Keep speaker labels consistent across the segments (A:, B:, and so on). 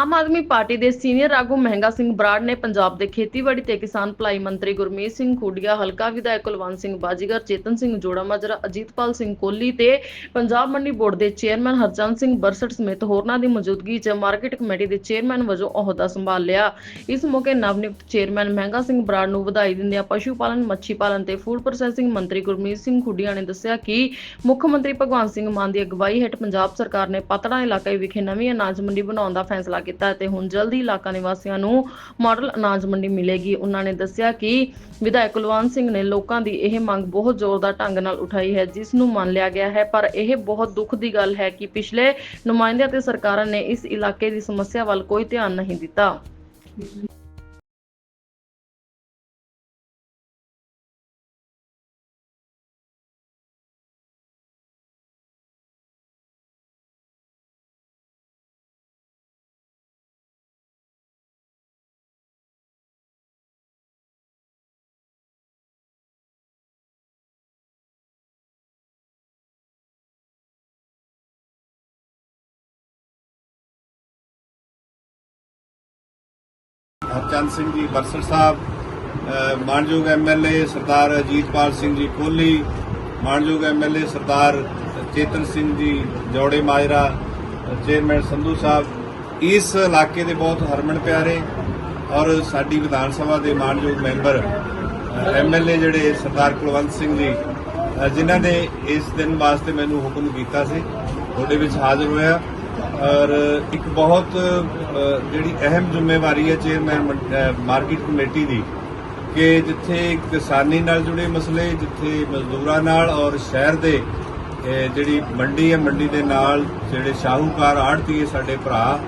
A: Aam Aadmi party ਦੇ senior ਆਗੂ ਮਹਿੰਗਾ ਸਿੰਘ ਬਰਾੜ ਨੇ ਪੰਜਾਬ ਦੇ ਖੇਤੀਬਾੜੀ ਤੇ ਕਿਸਾਨ ਭਲਾਈ ਮੰਤਰੀ ਗੁਰਮੀਤ ਸਿੰਘ ਖੁੱਡੀਆ, ਹਲਕਾ ਵਿਧਾਇਕ ਕੁਲਵੰਤ ਸਿੰਘ ਬਾਜੀਗਰ, ਚੇਤਨ ਸਿੰਘ ਜੋੜਾ ਮਾਜਰਾ ਅਜੀਤਪਾਲ ਸਿੰਘ ਕੋਹਲੀ ਤੇ ਪੰਜਾਬ ਮੰਡੀ ਬੋਰਡ ਦੇ ਚੇਅਰਮੈਨ ਹਰਚੰਦ ਸਿੰਘ ਬਰਸਟ ਸਮੇਤ ਹੋਰਨਾਂ ਦੀ ਮੌਜੂਦਗੀ 'ਚ ਮਾਰਕੀਟ ਕਮੇਟੀ ਦੇ ਚੇਅਰਮੈਨ ਵਜੋਂ ਅਹੁਦਾ ਸੰਭਾਲ ਲਿਆ। ਇਸ ਮੌਕੇ ਨਵਨਿਯੁਕਤ ਚੇਅਰਮੈਨ ਮਹਿੰਗਾ ਸਿੰਘ ਬਰਾੜ ਨੂੰ ਵਧਾਈ ਦਿੰਦਿਆਂ ਪਸ਼ੂ ਪਾਲਣ, ਮੱਛੀ ਪਾਲਣ ਤੇ ਫੂਡ ਪ੍ਰੋਸੈਸਿੰਗ ਮੰਤਰੀ ਗੁਰਮੀਤ ਸਿੰਘ ਖੁੱਡੀਆ ਨੇ ਦੱਸਿਆ ਕਿ ਮੁੱਖ ਮੰਤਰੀ ਭਗਵੰਤ ਸਿੰਘ ਮਾਨ ਦੀ ਅਗਵਾਈ ਹੇਠ ਪੰਜਾਬ ਸਰਕਾਰ ਨੇ ਪਾਤੜਾ ਇਲਾਕੇ ਵਿਖੇ ਨਵੀਂ ਅਨਾਜ ਮੰਡੀ ਬਣਾਉਣ ਦਾ ਫੈਸਲਾ ਕੀਤਾ ਤੇ ਹੁਣ ਜਲਦੀ ਇਲਾਕਾ ਨਿਵਾਸੀਆਂ ਨੂੰ ਮਾਡਲ ਅਨਾਜ ਮੰਡੀ ਮਿਲੇਗੀ। ਉਹਨਾਂ ਨੇ ਦੱਸਿਆ ਕਿ ਵਿਧਾਇਕ ਕੁਲਵੰਤ ਸਿੰਘ ਨੇ ਲੋਕਾਂ ਦੀ ਇਹ ਮੰਗ ਬਹੁਤ ਜ਼ੋਰਦਾਰ ਢੰਗ ਨਾਲ ਉਠਾਈ ਹੈ, ਜਿਸ ਨੂੰ ਮੰਨ ਲਿਆ ਗਿਆ ਹੈ। ਪਰ ਇਹ ਬਹੁਤ ਦੁੱਖ ਦੀ ਗੱਲ ਹੈ ਕਿ ਪਿਛਲੇ ਨੁਮਾਇੰਦਿਆਂ ਤੇ ਸਰਕਾਰਾਂ ਨੇ ਇਸ ਇਲਾਕੇ ਦੀ ਸਮੱਸਿਆ ਵੱਲ ਕੋਈ ਧਿਆਨ ਨਹੀਂ ਦਿੱਤਾ।
B: ਹਰਚੰਦ ਸਿੰਘ ਜੀ ਬਰਸਰ ਸਾਹਿਬ ਅ, ਮਾਨਯੋਗ ਐਮਐਲਏ ਸਰਦਾਰ ਅਜੀਤਪਾਲ ਸਿੰਘ ਜੀ ਕੋਹਲੀ ਮਾਨਯੋਗ ਐਮਐਲਏ ਸਰਦਾਰ ਚੇਤਨ ਸਿੰਘ ਜੀ ਜੋੜੇ ਮਾਜਰਾ ਚੇਅਰਮੈਨ ਸੰਧੂ ਸਾਹਿਬ ਇਸ ਇਲਾਕੇ ਦੇ ਬਹੁਤ ਹਰਮਨ ਪਿਆਰੇ ਔਰ ਸਾਡੀ ਵਿਧਾਨ ਸਭਾ ਦੇ ਮਾਨਯੋਗ ਮੈਂਬਰ ਐਮਐਲਏ ਜਿਹੜੇ ਸਰਦਾਰ ਕੁਲਵੰਤ ਸਿੰਘ ਜੀ ਜਿਨ੍ਹਾਂ ਨੇ ਇਸ ਦਿਨ ਵਾਸਤੇ ਮੈਨੂੰ ਹੁਕਮ ਕੀਤਾ ਸੀ ਤੁਹਾਡੇ ਵਿੱਚ ਹਾਜ਼ਰ ਹੋਇਆ। ਔਰ ਇੱਕ ਬਹੁਤ ਜਿਹੜੀ ਅਹਿਮ ਜ਼ਿੰਮੇਵਾਰੀ ਹੈ ਚੇਅਰਮੈਨ ਮਾਰਕੀਟ ਕਮੇਟੀ ਦੀ, ਕਿ ਜਿੱਥੇ ਕਿਸਾਨੀ ਨਾਲ ਜੁੜੇ ਮਸਲੇ, ਜਿੱਥੇ ਮਜ਼ਦੂਰਾਂ ਨਾਲ ਔਰ ਸ਼ਹਿਰ ਦੇ ਜਿਹੜੀ ਮੰਡੀ ਹੈ, ਮੰਡੀ ਦੇ ਨਾਲ ਜਿਹੜੇ ਸ਼ਾਹੂਕਾਰ ਆੜਤੀਏ ਸਾਡੇ ਭਰਾ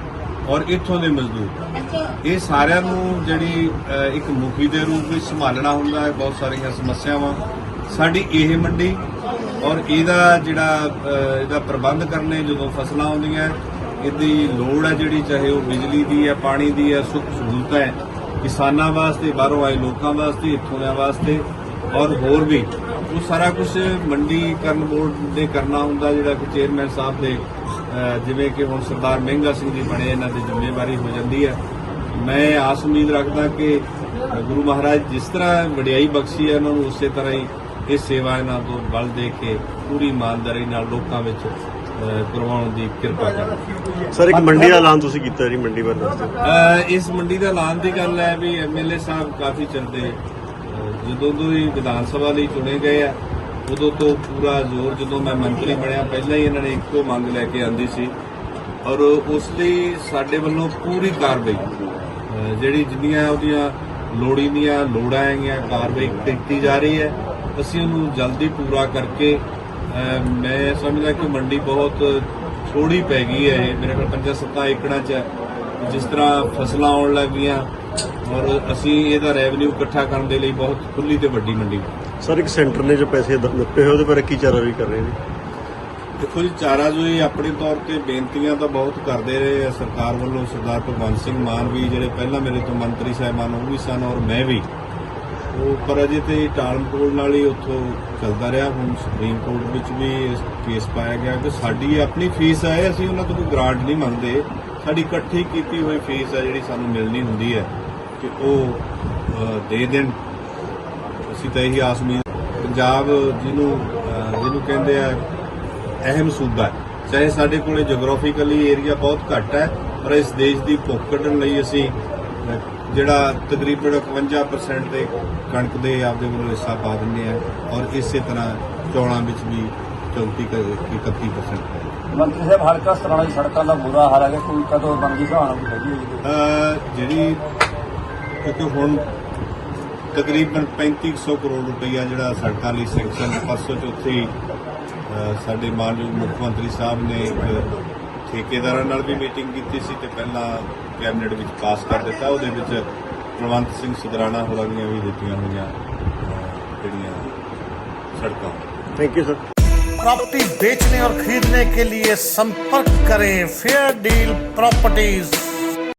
B: ਔਰ ਇੱਥੋਂ ਦੇ ਮਜ਼ਦੂਰ। ਇਹ ਸਾਰਿਆਂ ਨੂੰ ਜਿਹੜੀ ਇੱਕ ਮੁਖੀ ਦੇ ਰੂਪ ਵਿੱਚ ਸੰਭਾਲਣਾ ਹੁੰਦਾ ਹੈ, ਬਹੁਤ ਸਾਰੀਆਂ ਸਮੱਸਿਆਵਾਂ। ਸਾਡੀ ਇਹ ਮੰਡੀ ਔਰ ਇਹਦਾ ਜਿਹੜਾ ਇਹਦਾ ਪ੍ਰਬੰਧ ਕਰਨੇ ਜਦੋਂ ਫਸਲਾਂ ਆਉਂਦੀਆਂ ਇਹਦੀ ਲੋੜ ਹੈ ਜਿਹੜੀ, ਚਾਹੇ ਉਹ ਬਿਜਲੀ ਦੀ ਹੈ, ਪਾਣੀ ਦੀ ਹੈ, ਸੁੱਖ ਸਹੂਲਤਾਂ ਹੈ, ਕਿਸਾਨਾਂ ਵਾਸਤੇ, ਬਾਹਰੋਂ ਆਏ ਲੋਕਾਂ ਵਾਸਤੇ, ਇੱਥੋਂ ਦੇ ਵਾਸਤੇ, ਔਰ ਹੋਰ ਵੀ। ਉਹ ਸਾਰਾ ਕੁਝ ਮੰਡੀ ਕਰਨ ਬੋਰਡ ਦੇ ਕਰਨਾ ਹੁੰਦਾ, ਜਿਹੜਾ ਕਿ ਚੇਅਰਮੈਨ ਸਾਹਿਬ ਦੇ ਜਿਵੇਂ ਕਿ ਹੁਣ ਸਰਦਾਰ ਮਹਿੰਗਾ ਸਿੰਘ ਜੀ ਬਣੇ, ਇਹਨਾਂ ਦੀ ਜ਼ਿੰਮੇਵਾਰੀ ਹੋ ਜਾਂਦੀ ਹੈ। ਮੈਂ ਆਸ ਉਮੀਦ ਰੱਖਦਾ ਕਿ ਗੁਰੂ ਮਹਾਰਾਜ ਜਿਸ ਤਰ੍ਹਾਂ ਵਡਿਆਈ ਬਖਸ਼ੀ ਹੈ, ਉਹਨਾਂ ਨੂੰ ਉਸੇ ਤਰ੍ਹਾਂ ਹੀ ਇਹ ਸੇਵਾ ਇਹਨਾਂ ਤੋਂ ਬਲ ਦੇ ਕੇ ਪੂਰੀ ਇਮਾਨਦਾਰੀ ਨਾਲ ਲੋਕਾਂ ਵਿੱਚ ਕਰਵਾਉਣ ਦੀ ਕਿਰਪਾ ਕਰਨ।
C: ਸਰ ਇੱਕ ਮੰਡੀ ਦਾ ਐਲਾਨ ਤੁਸੀਂ ਕੀਤਾ ਜੀ ਮੰਡੀ ਬਾਰੇ ਦੱਸੋ।
B: ਇਸ ਮੰਡੀ ਦਾ ਐਲਾਨ ਦੀ ਗੱਲ ਹੈ ਵੀ ਐਮਐਲਏ ਸਾਹਿਬ ਕਾਫੀ ਚਿਰ ਦੇ ਅ, ਜਦੋਂ ਤੋਂ ਹੀ ਵਿਧਾਨ ਸਭਾ ਲਈ ਚੁਣੇ ਗਏ ਆ ਉਦੋਂ ਤੋਂ ਪੂਰਾ ਜ਼ੋਰ ਜਦੋਂ ਮੈਂ ਮੰਤਰੀ ਬਣਿਆ ਪਹਿਲਾਂ ਹੀ ਇਹਨਾਂ ਨੇ ਇੱਕੋ ਮੰਗ ਲੈ ਕੇ ਆਂਦੀ ਸੀ। ਔਰ ਉਸ ਲਈ ਸਾਡੇ ਵੱਲੋਂ ਪੂਰੀ ਕਾਰਵਾਈ ਜਿਹੜੀ ਜਿੰਨੀਆਂ ਉਹਦੀਆਂ ਲੋੜੀਂਦੀਆਂ ਲੋੜਾਂ ਹੈਗੀਆਂ ਕਾਰਵਾਈ ਕੀਤੀ ਜਾ ਰਹੀ ਹੈ। ਅਸੀਂ ਉਹਨੂੰ ਜਲਦੀ ਪੂਰਾ ਕਰਕੇ ਮੈਂ ਸਮਝਦਾ ਕਿ ਮੰਡੀ ਬਹੁਤ ਥੋੜੀ ਪੈ ਗਈ ਹੈ ਇਹ। ਮੇਰੇ ਕੋਲ 5-7 ਏਕੜਾਂ 'ਚ ਹੈ। ਜਿਸ ਤਰ੍ਹਾਂ ਫਸਲਾਂ ਆਉਣ ਲੱਗੀਆਂ ਔਰ ਅਸੀਂ ਇਹਦਾ ਰੈਵਨਿਊ ਇਕੱਠਾ ਕਰਨ ਦੇ ਲਈ ਬਹੁਤ ਖੁੱਲੀ ਤੇ ਵੱਡੀ ਮੰਡੀ
C: ਸਰ ਇੱਕ ਸੈਂਟਰ ਨੇ ਜੋ ਪੈਸੇ ਦਿੱਤੇ ਹੋਏ ਉਹਦੇ ਬਾਰੇ ਕੀ ਚਾਰਾਰੀ ਕਰ ਰਹੇ ਨੇ?
B: ਦੇਖੋ ਜੀ ਚਾਰਾ ਜੋਈ ਆਪਣੇ ਤੌਰ ਤੇ ਬੇਨਤੀਆਂ ਤਾਂ ਬਹੁਤ ਕਰਦੇ ਰਹੇ ਆ ਸਰਕਾਰ ਵੱਲੋਂ ਸਰਦਾਰ ਭਗਵੰਤ ਸਿੰਘ ਮਾਨ ਵੀ ਜਿਹੜੇ ਪਹਿਲਾਂ ਮੇਰੇ ਤੋਂ ਮੰਤਰੀ ਸਾਹਿਬਾਨ ਉਹ ਵੀ ਸਨ ਔਰ ਮੈਂ ਵੀ। ਉਹ ਪਰ ਅਜੇ ਤੇ ਟਾਲਮਟੋਲ ਨਾਲ ਹੀ ਉੱਥੋਂ ਚੱਲਦਾ ਰਿਹਾ। ਹੁਣ ਸੁਪਰੀਮ ਕੋਰਟ ਵਿੱਚ ਵੀ ਇਸ ਕੇਸ ਪਾਇਆ ਗਿਆ ਕਿ ਸਾਡੀ ਆਪਣੀ ਫੀਸ ਹੈ, ਅਸੀਂ ਉਹਨਾਂ ਤੋਂ ਕੋਈ ਗ੍ਰਾਂਟ ਨਹੀਂ ਮੰਗਦੇ। ਸਾਡੀ ਇਕੱਠੀ ਕੀਤੀ ਹੋਈ ਫੀਸ ਹੈ, ਜਿਹੜੀ ਸਾਨੂੰ ਮਿਲਣੀ ਹੁੰਦੀ ਹੈ ਕਿ ਉਹ ਦੇ ਦੇਣ। ਅਸੀਂ ਤਾਂ ਇਹੀ ਆਸ ਉਮੀਦ ਪੰਜਾਬ ਜਿਹਨੂੰ ਜਿਹਨੂੰ ਕਹਿੰਦੇ ਆ, ਅਹਿਮ ਸੂਬਾ ਚਾਹੇ ਸਾਡੇ ਕੋਲੇ ਜੀਓਗ੍ਰਾਫਿਕਲੀ ਏਰੀਆ ਬਹੁਤ ਘੱਟ ਹੈ, ਪਰ ਇਸ ਦੇਸ਼ ਦੀ ਭੁੱਖ ਕੱਢਣ ਲਈ ਅਸੀਂ ਜਿਹੜਾ ਤਕਰੀਬਨ 51% ਦੇ ਕਣਕ ਦੇ ਆਪਦੇ ਵੱਲੋਂ ਹਿੱਸਾ ਪਾ ਦਿੰਦੇ ਆ ਔਰ ਇਸੇ ਤਰ੍ਹਾਂ ਚੌਲਾਂ ਵਿੱਚ ਵੀ 34 ਕ- 31% ਹੈ।
D: ਮੰਤਰੀ ਸਾਹਿਬ ਹਲਕਾ ਸਰਾਣਾ ਦੀ ਸੜਕਾਂ ਦਾ ਬੁਰਾ ਹਾਲ ਹੈਗਾ ਕੋਈ ਕਦੋਂ ਬਣਦੀ ਸਹਾਣਾ ਕੋਈ ਹੈਗੀ
B: ਜਿਹੜੀ ਕਿਉਂਕਿ ਹੁਣ ਤਕਰੀਬਨ 3500 ਕਰੋੜ ਰੁਪਈਆ ਜਿਹੜਾ ਸੜਕਾਂ ਲਈ ਸੈਂਕਸ਼ਨ ਪਰਸੋਂ ਚੌਥੇ ਹੀ ਸਾਡੇ ਮਾਨਯੋਗ ਮੁੱਖ ਮੰਤਰੀ ਸਾਹਿਬ ਨੇ ਇੱਕ ਠੇਕੇਦਾਰਾਂ ਨਾਲ ਵੀ ਮੀਟਿੰਗ ਕੀਤੀ ਸੀ ਤੇ ਪਹਿਲਾਂ ਕੈਬਨਿਟ ਵਿੱਚ ਪਾਸ ਕਰ ਦਿੱਤਾ ਉਹਦੇ ਵਿੱਚ ਕੁਲਵੰਤ ਸਿੰਘ ਸੁਧਰਾਣਾ ਹੋਰਾਂ ਦੀਆਂ ਵੀ ਦਿੱਤੀਆਂ ਹੋਈਆਂ ਅਹ ਜਿਹੜੀਆਂ ਸੜਕਾਂ
C: ਥੈਂਕ ਯੂ ਸਰ
E: प्रॉपर्टी बेचने और खरीदने के लिए संपर्क करें फेयर डील प्रॉपर्टीज